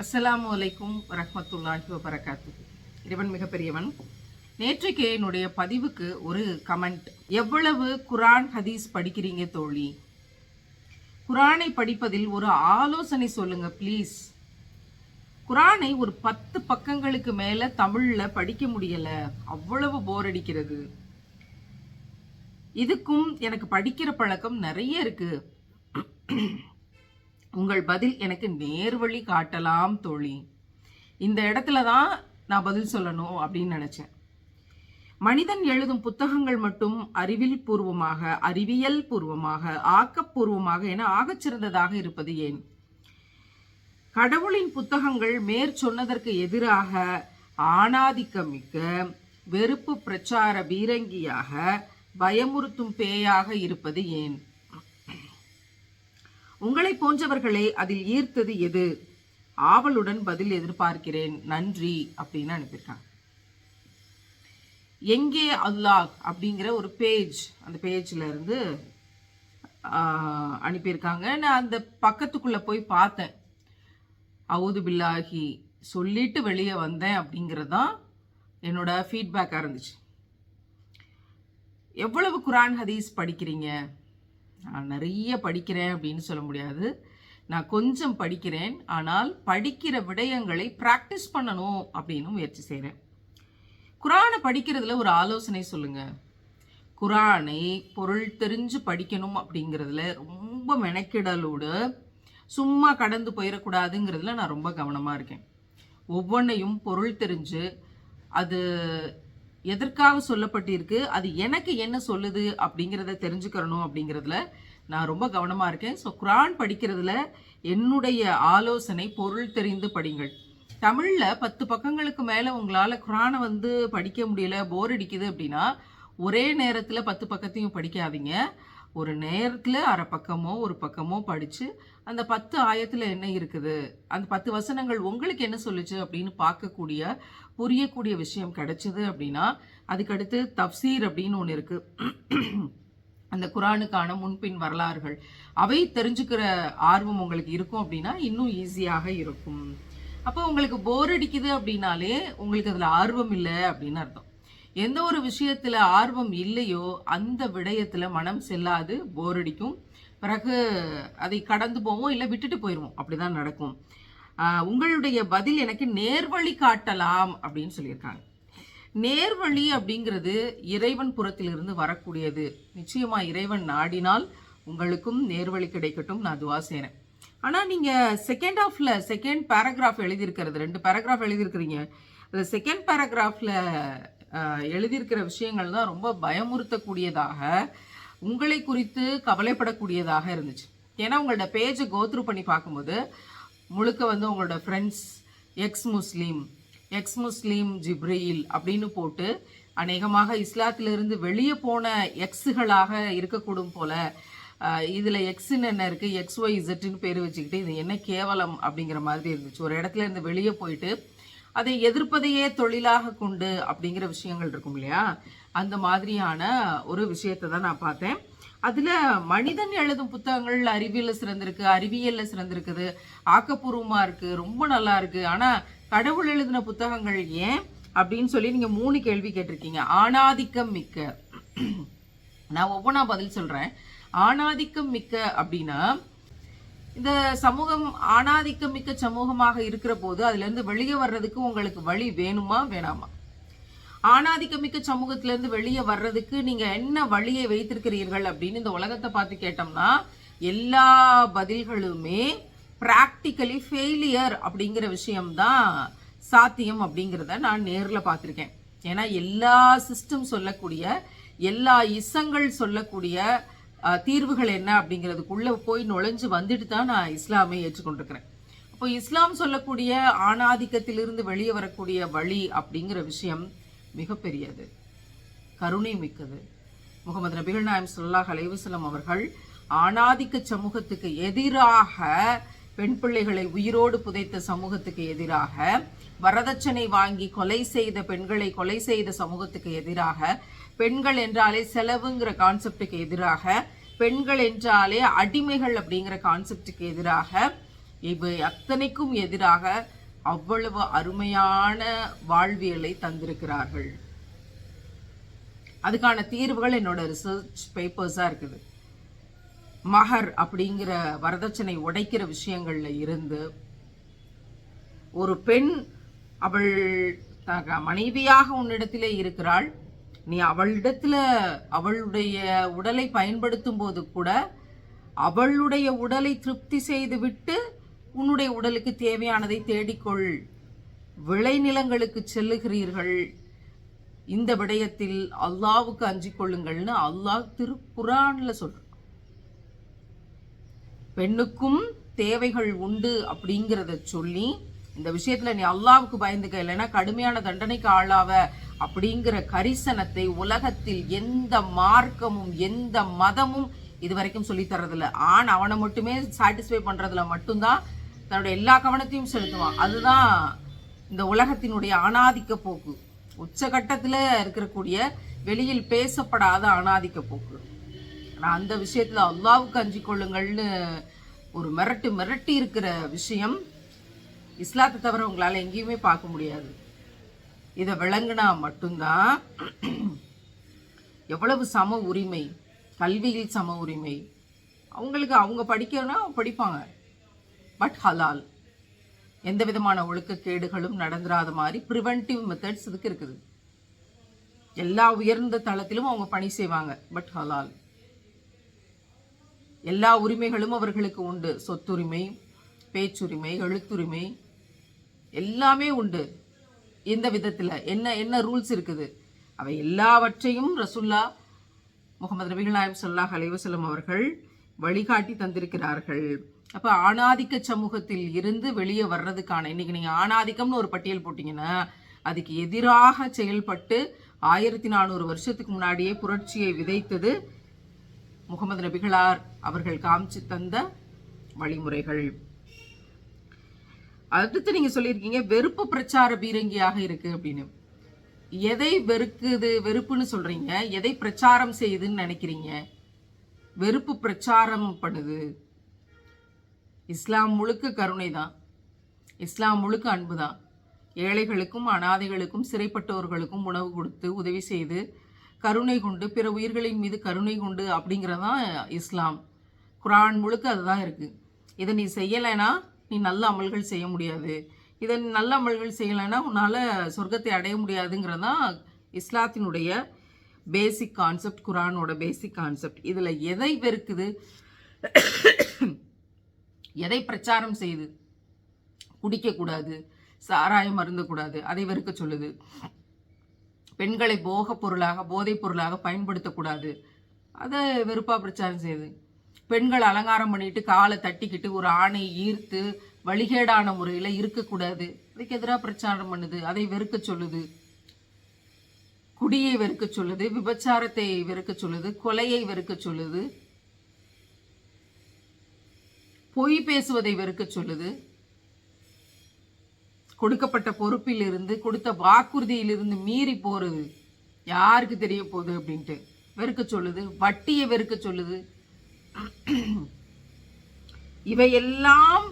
அஸ்ஸலாமு அலைக்கும் வரமத்துல்லாஹி வபரகாத்து இறைவன் மிகப்பெரியவன். நேற்றைக்கு என்னுடைய பதிவுக்கு ஒரு கமெண்ட் எவ்வளவு குரான் ஹதீஸ் படிக்கிறீங்க தோழி? குரானை படிப்பதில் ஒரு ஆலோசனை சொல்லுங்க ப்ளீஸ் குரானை ஒரு பத்து பக்கங்களுக்கு மேலே தமிழில் படிக்க முடியலை. அவ்வளவு போர் அடிக்கிறது. இதுக்கும் எனக்கு படிக்கிற பழக்கம் நிறைய இருக்குது உங்கள் பதில் எனக்கு நேர்வழி காட்டலாம் தோழி. இந்த இடத்துல தான் நான் பதில் சொல்லணும் அப்படின்னு நினைச்சேன். மனிதன் எழுதும் புத்தகங்கள் மட்டும் அறிவில் பூர்வமாக அறிவியல் பூர்வமாக ஆக்கப்பூர்வமாக என ஆகச்சிறந்ததாக இருப்பது ஏன்? கடவுளின் புத்தகங்கள் மேற் சொன்னதற்கு எதிராக ஆணாதிக்கமிக்க வெறுப்பு பிரச்சார பீரங்கியாக பயமுறுத்தும் பேயாக இருப்பது ஏன்? உங்களை போன்றவர்களை அதில் ஈர்த்தது எது? ஆவலுடன் பதில் எதிர்பார்க்கிறேன் நன்றி அப்படின்னு அனுப்பியிருக்காங்க. எங்கே அல்லாஹ் அப்படிங்கிற ஒரு பேஜ் அந்த பேஜில் இருந்து அனுப்பியிருக்காங்க. நான் அந்த பக்கத்துக்குள்ளே போய் பார்த்தேன். அவுது பில்லாகி சொல்லிட்டு வெளியே வந்தேன் அப்படிங்கிறது தான் என்னோட ஃபீட்பேக்காக இருந்துச்சு. எவ்வளவு குரான் ஹதீஸ் படிக்கிறீங்க? நான் நிறைய படிக்கிறேன் அப்படின்னு சொல்ல முடியாது. நான் கொஞ்சம் படிக்கிறேன் ஆனால் படிக்கிற விடயங்களை ப்ராக்டிஸ் பண்ணணும் அப்படின்னு முயற்சி செய்கிறேன் குரானை படிக்கிறதுல ஒரு ஆலோசனை சொல்லுங்கள் குரானை பொருள் தெரிஞ்சு படிக்கணும் அப்படிங்கிறதுல ரொம்ப மெனக்கிடலோடு சும்மா கடந்து போயிடக்கூடாதுங்கிறதுல நான் ரொம்ப கவனமாக இருக்கேன். ஒவ்வொன்றையும் பொருள் தெரிஞ்சு அது எதற்காக சொல்லப்பட்டிருக்கு? அது எனக்கு என்ன சொல்லுது? அப்படிங்கிறத தெரிஞ்சுக்கிறணும் அப்படிங்கிறதுல நான் ரொம்ப கவனமாக இருக்கேன். ஸோ குரான் படிக்கிறதுல என்னுடைய ஆலோசனை பொருள் தெரிந்து படிங்கள். தமிழில் பத்து பக்கங்களுக்கு மேலே உங்களால் குரானை வந்து படிக்க முடியல போர் அடிக்குது அப்படின்னா ஒரே நேரத்தில் பத்து பக்கத்தையும் படிக்காதீங்க. ஒரு நேரத்தில் அரை பக்கமோ ஒரு பக்கமோ படித்து அந்த பத்து ஆயத்தில் என்ன இருக்குது? அந்த பத்து வசனங்கள் உங்களுக்கு என்ன சொல்லுச்சு அப்படின்னு பார்க்கக்கூடிய புரியக்கூடிய விஷயம் கிடைச்சது அப்படின்னா அதுக்கடுத்து தப்சீர் அப்படின்னு ஒன்று இருக்குது அந்த குரானுக்கான முன்பின் வரலாறுகள். அவை தெரிஞ்சுக்கிற ஆர்வம் உங்களுக்கு இருக்கும் அப்படின்னா இன்னும் ஈஸியாக இருக்கும். அப்போ உங்களுக்கு போர் அடிக்குது அப்படின்னாலே உங்களுக்கு அதில் ஆர்வம் இல்லை அப்படின்னு அர்த்தம். எந்த ஒரு விஷயத்தில் ஆர்வம் இல்லையோ அந்த விடயத்தில் மனம் செல்லாது போர் அடிக்கும். பிறகு அதை கடந்து போவோம் இல்லை விட்டுட்டு போயிடுவோம் அப்படிதான் நடக்கும். உங்களுடைய பதில் எனக்கு நேர்வழி காட்டலாம் அப்படின்னு சொல்லியிருக்காங்க. நேர்வழி அப்படிங்கிறது இறைவன் புறத்திலிருந்து வரக்கூடியது. நிச்சயமா இறைவன் நாடினால் உங்களுக்கும் நேர்வழி கிடைக்கட்டும். நான் துவா செய்கிறேன் ஆனால் நீங்கள் செகண்ட் ஆஃப்ல செகண்ட் பேராகிராஃப் எழுதியிருக்கிறது ரெண்டு பேராகிராஃப் எழுதியிருக்கிறீங்க. அந்த செகண்ட் பேராகிராஃபில் எழுதியிருக்கிற விஷயங்கள் தான் ரொம்ப பயமுறுத்தக்கூடியதாக உங்களை குறித்து கவலைப்படக்கூடியதாக இருந்துச்சு. ஏன்னா உங்களோட பேஜை கோத்ரூ பண்ணி பார்க்கும்போது முழுக்க வந்து உங்களோட friends ex Muslim ex Muslim Jibreel அப்படின்னு போட்டு அநேகமாக இஸ்லாத்திலிருந்து வெளியே போன எக்ஸுகளாக இருக்கக்கூடும் போல இதில் எக்ஸுன்னு என்ன இருக்குது எக்ஸ் ஒய் இசட்டுன்னு பேர் வச்சுக்கிட்டு இது என்ன கேவலம் அப்படிங்கிற மாதிரி இருந்துச்சு. ஒரு இடத்துல இருந்து வெளியே போயிட்டு அதை எதிர்ப்பதையே தொழிலாக கொண்டு அப்படிங்கிற விஷயங்கள் இருக்கும் இல்லையா? அந்த மாதிரியான ஒரு விஷயத்தை தான் நான் பார்த்தேன். அதில் மனிதன் எழுதும் புத்தகங்கள் அறிவியலில் சிறந்திருக்கு அறிவியலில் சிறந்திருக்குது ஆக்கப்பூர்வமாக இருக்குது ரொம்ப நல்லா இருக்குது ஆனால் கடவுள் எழுதின புத்தகங்கள் ஏன் அப்படின்னு சொல்லி நீங்கள் மூணு கேள்வி கேட்டிருக்கீங்க. ஆணாதிக்கம் மிக்க. நான் ஒவ்வொன்றா பதில் சொல்கிறேன் ஆணாதிக்கம் மிக்க அப்படின்னா இந்த சமூகம் ஆணாதிக்கம் மிக்க சமூகமாக இருக்கிற போது அதுலேருந்து வெளியே வர்றதுக்கு உங்களுக்கு வழி வேணுமா வேணாமா? ஆணாதிக்கம் மிக்க சமூகத்திலேருந்து வெளியே வர்றதுக்கு நீங்கள் என்ன வழியை வைத்திருக்கிறீர்கள் அப்படின்னு இந்த உலகத்தை பார்த்து கேட்டோம்னா எல்லா பதில்களுமே ப்ராக்டிக்கலி ஃபெயிலியர் அப்படிங்கிற விஷயம்தான் சாத்தியம் அப்படிங்கிறத நான் நேரில் பார்த்துருக்கேன். ஏன்னா எல்லா சிஸ்டம் சொல்லக்கூடிய எல்லா இசங்கள் சொல்லக்கூடிய தீர்வுகள் என்ன அப்படிங்கிறதுக்குள்ளே போய் நுழைஞ்சு வந்துட்டு தான் நான் இஸ்லாமை ஏற்றுக்கொண்டிருக்கிறேன். அப்போ இஸ்லாம் சொல்லக்கூடிய ஆணாதிக்கத்திலிருந்து வெளியே வரக்கூடிய வழி அப்படிங்கிற விஷயம் மிகப்பெரியது. கருணை மிக்கது. முகமது நபிகள் நாயம் சொல்லாஹ் அலைவசலம் அவர்கள் ஆணாதிக்க சமூகத்துக்கு எதிராக பெண் பிள்ளைகளை உயிரோடு புதைத்த சமூகத்துக்கு எதிராக வரதட்சணை வாங்கி கொலை செய்த பெண்களை கொலை செய்த சமூகத்துக்கு எதிராக பெண்கள் என்றாலே செலவுங்கிற கான்செப்டுக்கு எதிராக பெண்கள் என்றாலே அடிமைகள் அப்படிங்கிற கான்செப்டுக்கு எதிராக இவை அத்தனைக்கும் எதிராக அவ்வளவு அருமையான வாழ்வியலை தந்திருக்கிறார்கள். அதுக்கான தீர்வுகள் என்னோட ரிசர்ச் பேப்பர்ஸாக இருக்குது. மகர் அப்படிங்கிற வரதட்சணை உடைக்கிற விஷயங்கள்ல இருந்து ஒரு பெண் அவள் தக மனைவியாக உன்னிடத்திலே இருக்கிறாள். நீ அவளிடத்துல அவளுடைய உடலை பயன்படுத்தும் போது கூட அவளுடைய உடலை திருப்தி செய்துவிட்டு உன்னுடைய உடலுக்கு தேவையானதை தேடிக்கொள். விளைநிலங்களுக்கு செல்லுகிறீர்கள். இந்த விடயத்தில் அல்லாவுக்கு அஞ்சு கொள்ளுங்கள்னு அல்லாஹ் திருக்குறான்ல சொல்றான். பெண்ணுக்கும் தேவைகள் உண்டு அப்படிங்கிறத சொல்லி இந்த விஷயத்துல நீ அல்லாவுக்கு பயந்துக்க இல்லைன்னா கடுமையான தண்டனைக்கு ஆளாவ அப்படிங்கிற கரிசனத்தை உலகத்தில் எந்த மார்க்கமும் எந்த மதமும் இது வரைக்கும் சொல்லி தர்றதில்ல. ஆண் அவனை மட்டுமே சாட்டிஸ்ஃபை பண்ணுறதுல மட்டும்தான் தன்னுடைய எல்லா கவனத்தையும் செலுத்துவான். அதுதான் இந்த உலகத்தினுடைய அனாதிக்க போக்கு. உச்சகட்டத்தில் இருக்கக்கூடிய வெளியில் பேசப்படாத அனாதிக்க போக்கு. ஆனால் அந்த விஷயத்தில் அல்லாவுக்கு அஞ்சு கொள்ளுங்கள்னு ஒரு மிரட்டு மிரட்டி இருக்கிற விஷயம் இஸ்லாத்தை தவிர உங்களால் எங்கேயுமே பார்க்க முடியாது. இதை விளங்கினா மட்டும்தான் எவ்வளவு சம உரிமை கல்வியில் சம உரிமை. அவங்களுக்கு அவங்க படிக்கணும்னா படிப்பாங்க. பட் ஹலால் எந்த விதமான ஒழுக்கக்கேடுகளும் நடந்துராத மாதிரி ப்ரிவென்டிவ் மெத்தட்ஸ் இதுக்கு இருக்குது. எல்லா உயர்ந்த தளத்திலும் அவங்க பணி செய்வாங்க. பட் ஹலால் எல்லா உரிமைகளும் அவர்களுக்கு உண்டு. சொத்துரிமை பேச்சுரிமை எழுத்துரிமை எல்லாமே உண்டு. எந்த விதத்தில் என்ன என்ன ரூல்ஸ் இருக்குது? அவை எல்லாவற்றையும் ரசுல்லா முகமது நபிகள் நாயம் சொல்லாஹ் அலைவசலம் அவர்கள் வழிகாட்டி தந்திருக்கிறார்கள். அப்போ ஆணாதிக்க சமூகத்தில் இருந்து வெளியே வர்றதுக்கான இன்னைக்கு நீங்கள் ஆணாதிக்கம்னு ஒரு பட்டியல் போட்டிங்கன்னா அதுக்கு எதிராக செயல்பட்டு ஆயிரத்தி நானூறு வருஷத்துக்கு முன்னாடியே புரட்சியை விதைத்தது முகமது நபிகளார் அவர்கள் காமிச்சு தந்த வழிமுறைகள். அடுத்து நீங்க சொல்லியிருக்கீங்க வெறுப்பு பிரச்சார பீரங்கியாக இருக்கு அப்படின்னு. எதை வெறுக்குது வெறுப்புன்னு சொல்றீங்க எதை பிரச்சாரம் செய்யுதுன்னு நினைக்கிறீங்க? வெறுப்பு பிரச்சாரம் பண்ணுது. இஸ்லாம் முழுக்க கருணை தான். இஸ்லாம் முழுக்க அன்பு தான். ஏழைகளுக்கும் அனாதைகளுக்கும் சிறைப்பட்டவர்களுக்கும் உணவு கொடுத்து உதவி செய்து கருணை கொண்டு பிற உயிர்களின் மீது கருணை கொண்டு அப்படிங்கிறதான் இஸ்லாம். குரான் முழுக்க அதுதான் இருக்குது இதை நீ செய்யலைன்னா நீ நல்ல அமல்கள் செய்ய முடியாது. இதை நல்ல அமல்கள் செய்யலைன்னா உன்னால் சொர்க்கத்தை அடைய முடியாதுங்கிறதான் இஸ்லாத்தினுடைய பேசிக் கான்செப்ட் குரானோட பேசிக் கான்செப்ட் இதில் எதை வெறுக்குது? எதை பிரச்சாரம் செய்யுது குடிக்கக்கூடாது சாராயம் அருந்தக்கூடாது அதை வெறுக்க சொல்லுது. பெண்களை போக பொருளாக போதைப் பொருளாக பயன்படுத்தக்கூடாது. அதை வெறுப்பாக பிரச்சாரம் செய்யுது. பெண்கள் அலங்காரம் பண்ணிட்டு காலை தட்டிக்கிட்டு ஒரு ஆணை ஈர்த்து வழிகேடான முறையில் இருக்கக்கூடாது. அதுக்கு எதிராக பிரச்சாரம் பண்ணுது. அதை வெறுக்க சொல்லுது. குடியை வெறுக்க சொல்லுது. விபச்சாரத்தை வெறுக்க சொல்லுது. கொலையை வெறுக்க சொல்லுது. பொய் பேசுவதை வெறுக்க சொல்லுது. கொடுக்கப்பட்ட பொறுப்பில் இருந்து கொடுத்த வாக்குறுதியிலிருந்து மீறி போறது யாருக்கு தெரிய போகுது அப்படின்ட்டு வெறுக்க சொல்லுது. வட்டியை வெறுக்க சொல்லுது. இவையெல்லாம்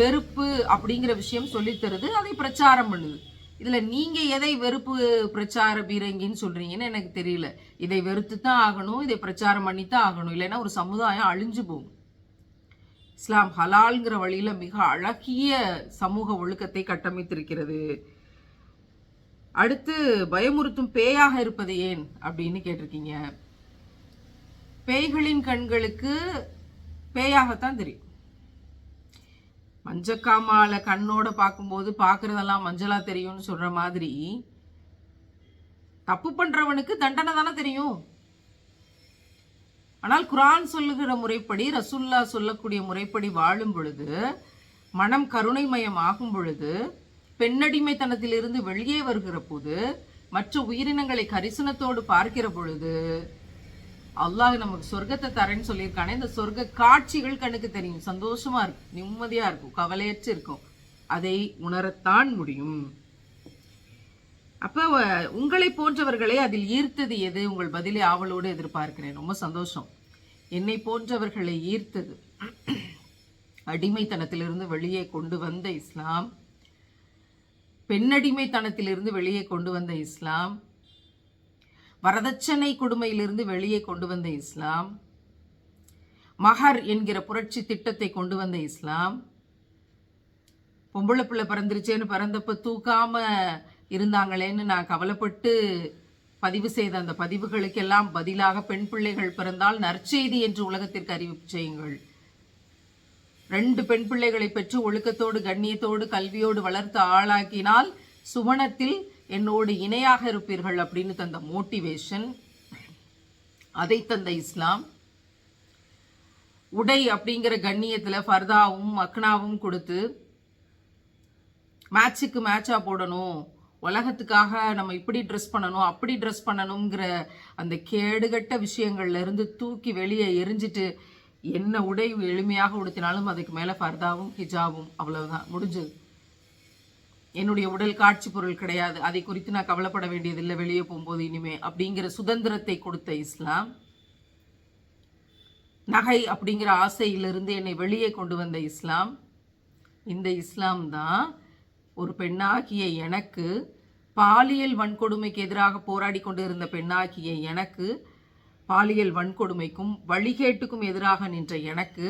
வெறுப்பு அப்படிங்கிற விஷயம் சொல்லித்தருது அதை பிரச்சாரம் பண்ணுது. இதில் நீங்கள் எதை வெறுப்பு பிரச்சார பீரங்கின்னு சொல்கிறீங்கன்னு எனக்கு தெரியல. இதை வெறுத்து தான் ஆகணும் இதை பிரச்சாரம் பண்ணி தான் ஆகணும். இல்லைன்னா ஒரு சமுதாயம் அழிஞ்சு போகும். இஸ்லாம் ஹலால்ங்கிற வழியில் மிக அழகிய சமூக ஒழுக்கத்தை கட்டமைத்திருக்கிறது. அடுத்து பயமுறுத்தும் பேயாக இருப்பது ஏன் அப்படின்னு கேட்டிருக்கீங்க. பேய்களின் கண்களுக்கு பேயாகத்தான் தெரியும். மஞ்சக்காமால கண்ணோட பார்க்கும்போது பார்க்கறதெல்லாம் மஞ்சளா தெரியும்னு சொல்ற மாதிரி தப்பு பண்றவனுக்கு தண்டனை தானே தெரியும். ஆனால் குரான் சொல்லுகிற முறைப்படி ரசுல்லா சொல்லக்கூடிய முறைப்படி வாழும் பொழுது மனம் கருணைமயம் ஆகும் பொழுது பெண்ணடிமைத்தனத்திலிருந்து வெளியே வருகிற போது மற்ற உயிரினங்களை கரிசனத்தோடு பார்க்கிற பொழுது அல்லாஹ் நமக்கு சொர்க்கத்தை தரேன்னு சொல்லியிருக்கானே இந்த சொர்க்க காட்சிகள் கண்ணுக்கு தெரியும். சந்தோஷமா இருக்கும் நிம்மதியா இருக்கும் கவலையற்று இருக்கும். அதை உணரத்தான் முடியும். அப்ப உங்களை போன்றவர்களை அதில் ஈர்த்தது எது? உங்கள் பதிலை ஆவலோடு எதிர்பார்க்கிறேன். ரொம்ப சந்தோஷம். என்னை போன்றவர்களை ஈர்த்தது. அடிமைத்தனத்திலிருந்து வெளியே கொண்டு வந்த இஸ்லாம். பெண்ணடிமைத்தனத்திலிருந்து வெளியே கொண்டு வந்த இஸ்லாம். வரதட்சணை கொடுமையிலிருந்து வெளியே கொண்டு வந்த இஸ்லாம் மஹர் என்கிற புரட்சி திட்டத்தை கொண்டு வந்த இஸ்லாம் பொம்பளை பிள்ளை பிறந்துருச்சேன்னு பிறந்தப்ப தூக்காம இருந்தாங்களேன்னு நான் கவலைப்பட்டு பதிவு செய்த அந்த பதிவுகளுக்கெல்லாம் பதிலாக பெண் பிள்ளைகள் பிறந்தால் நற்செய்தி என்று உலகத்திற்கு அறிவிப்பு செய்யுங்கள். ரெண்டு பெண் பிள்ளைகளை பெற்று ஒழுக்கத்தோடு கண்ணியத்தோடு கல்வியோடு வளர்த்து ஆளாக்கினால் சுவனத்தில் என்னோடு இணையாக இருப்பீர்கள் அப்படின்னு தந்த மோட்டிவேஷன் அதை தந்த இஸ்லாம் உடை அப்படிங்கிற கண்ணியத்தில் ஃபர்தாவும் அக்னாவும் கொடுத்து மேட்சுக்கு மேட்சாக போடணும். உலகத்துக்காக நம்ம இப்படி ட்ரெஸ் பண்ணணும் அப்படி ட்ரெஸ் பண்ணணுங்கிற அந்த கேடுகட்ட விஷயங்கள்லேருந்து தூக்கி வெளியே எரிஞ்சிட்டு என்ன உடை எளிமையாக உடுத்தினாலும் அதுக்கு மேலே ஃபர்தாவும் ஹிஜாபும் அவ்வளவுதான். முடிஞ்சது. என்னுடைய உடல் காட்சி பொருள் கிடையாது. அதை குறித்து நான் கவலைப்பட வேண்டியதில்லை. வெளியே போகும்போது இனிமே அப்படிங்கிற சுதந்திரத்தை கொடுத்த இஸ்லாம் நகை அப்படிங்கிற ஆசையிலிருந்து என்னை வெளியே கொண்டு வந்த இஸ்லாம் இந்த இஸ்லாம் தான் ஒரு பெண்ணாகிய எனக்கு பாலியல் வன்கொடுமைக்கு எதிராக போராடி கொண்டு இருந்த பெண்ணாகிய எனக்கு பாலியல் வன்கொடுமைக்கும் வழிகேட்டுக்கும் எதிராக நின்ற எனக்கு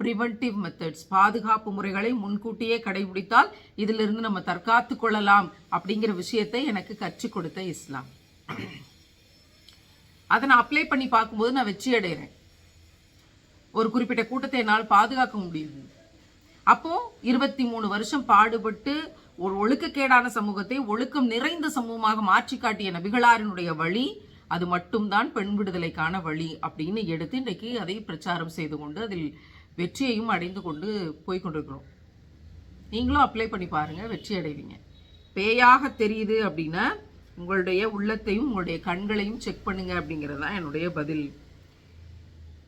ப்ரிவென்டிவ் மெத்தட்ஸ் பாதுகாப்பு முறைகளை முன்கூட்டியே கடைபிடித்தால் இதிலிருந்து நம்ம தற்காத்து கொள்ளலாம் அப்படிங்கிற விஷயத்தை எனக்கு கற்றுக் கொடுத்த இஸ்லாம். அதை நான் அப்ளை பண்ணி பார்க்கும்போது நான் வெற்றி அடைகிறேன் ஒரு குறிப்பிட்ட கூட்டத்தை என்னால் பாதுகாக்க முடியுது. அப்போ இருபத்தி மூணு வருஷம் பாடுபட்டு ஒரு ஒழுக்கக்கேடான சமூகத்தை ஒழுக்கம் நிறைந்த சமூகமாக மாற்றி காட்டிய நபிகளாரினுடைய வழி அது மட்டும்தான் பெண் விடுதலைக்கான வழி அப்படின்னு எடுத்து இன்றைக்கு அதை பிரச்சாரம் செய்து கொண்டு அதில் வெற்றியையும் அடைந்து கொண்டு போய் கொண்டிருக்கிறோம். நீங்களும் அப்ளை பண்ணி பாருங்கள் வெற்றி அடைவீங்க. பேயாக தெரியுது அப்படின்னா உங்களுடைய உள்ளத்தையும் உங்களுடைய கண்களையும் செக் பண்ணுங்க அப்படிங்கிறது தான் என்னுடைய பதில்.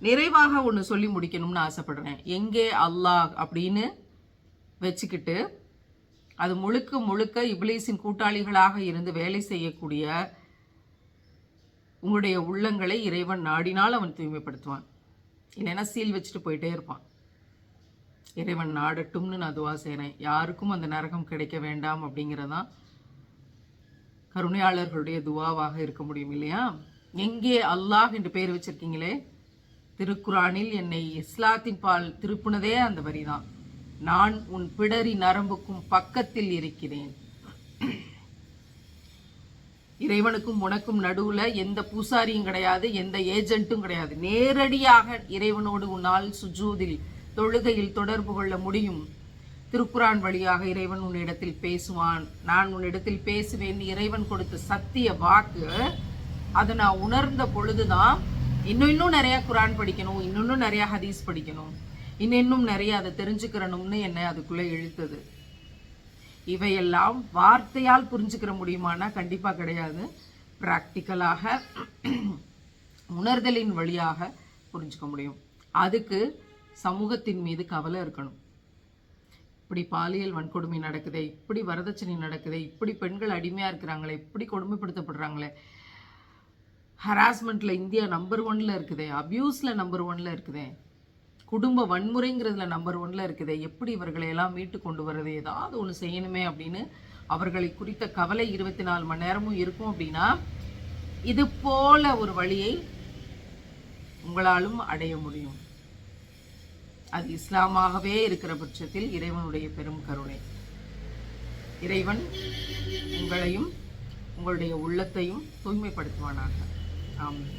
நிறைவாக ஒன்று சொல்லி முடிக்கணும்னு ஆசைப்படுறேன். எங்கே அல்லாஹ் அப்படின்னு வச்சுக்கிட்டு அது முழுக்க முழுக்க இப்லீஸின் கூட்டாளிகளாக இருந்து வேலை செய்யக்கூடிய உங்களுடைய உள்ளங்களை இறைவன் நாடினால் அவன் தூய்மைப்படுத்துவான். இல்லைன்னா சீல் வச்சுட்டு போயிட்டே இருப்பான். இறைவன் நாடட்டும்னு நான் துவா செய்கிறேன் யாருக்கும் அந்த நரகம் கிடைக்க வேண்டாம் அப்படிங்கிறதான் கருணையாளர்களுடைய துவாவாக இருக்க முடியும் இல்லையா? எங்கே அல்லாஹ் என்று பேர் வச்சிருக்கீங்களே? திருக்குறானில் என்னை இஸ்லாத்தின் பால் திருப்பினதே அந்த வரிதான். நான் உன் பிடரி நரம்புக்கும் பக்கத்தில் இருக்கிறேன். இறைவனுக்கும் உனக்கும் நடுவில் எந்த பூசாரியும் கிடையாது எந்த ஏஜென்ட்டும் கிடையாது. நேரடியாக இறைவனோடு உன்னால் சுஜூதில் தொழுகையில் தொடர்பு கொள்ள முடியும். திருக்குரான் வழியாக இறைவன் உன்னிடத்தில் பேசுவான். நான் உன்னிடத்தில் பேசுவேன் இறைவன் கொடுத்த சத்திய வாக்கு அதை நான் உணர்ந்த பொழுதுதான் இன்னும் இன்னும் நிறையா குரான் படிக்கணும் இன்னும் நிறையா ஹதீஸ் படிக்கணும். இன்னும் இன்னும் நிறைய அதை தெரிஞ்சுக்கிறணும்னு என்னை அதுக்குள்ளே இழுத்தது. இவையெல்லாம் வார்த்தையால் புரிஞ்சுக்கிற முடியுமானா கண்டிப்பாக கிடையாது. ப்ராக்டிக்கலாக உணர்தலின் வழியாக புரிஞ்சுக்க முடியும். அதுக்கு சமூகத்தின் மீது கவலை இருக்கணும். இப்படி பாலியல் வன்கொடுமை நடக்குதே இப்படி வரதட்சணை நடக்குதே இப்படி பெண்கள் அடிமையாக இருக்கிறாங்களே இப்படி கொடுமைப்படுத்தப்படுறாங்களே. ஹராஸ்மெண்ட்டில் இந்தியா நம்பர் ஒன்ல இருக்குதே அப்யூஸில் நம்பர் ஒன்னில் இருக்குதே. குடும்ப வன்முறைங்கிறதுல நம்பர் ஒன்ல இருக்குது. எப்படி இவர்களை எல்லாம் மீட்டு கொண்டு வர்றது? ஏதாவது ஒன்று செய்யணுமே அப்படின்னு அவர்களை குறித்த கவலை இருபத்தி நாலு மணி நேரமும் இருக்கும் அப்படின்னா இது போல ஒரு வழியை உங்களாலும் அடைய முடியும். அது இஸ்லாமாகவே இருக்கிற பட்சத்தில் இறைவனுடைய பெரும் கருணை. இறைவன் உங்களையும் உங்களுடைய உள்ளத்தையும் தூய்மைப்படுத்துவானாக. ஆமாம்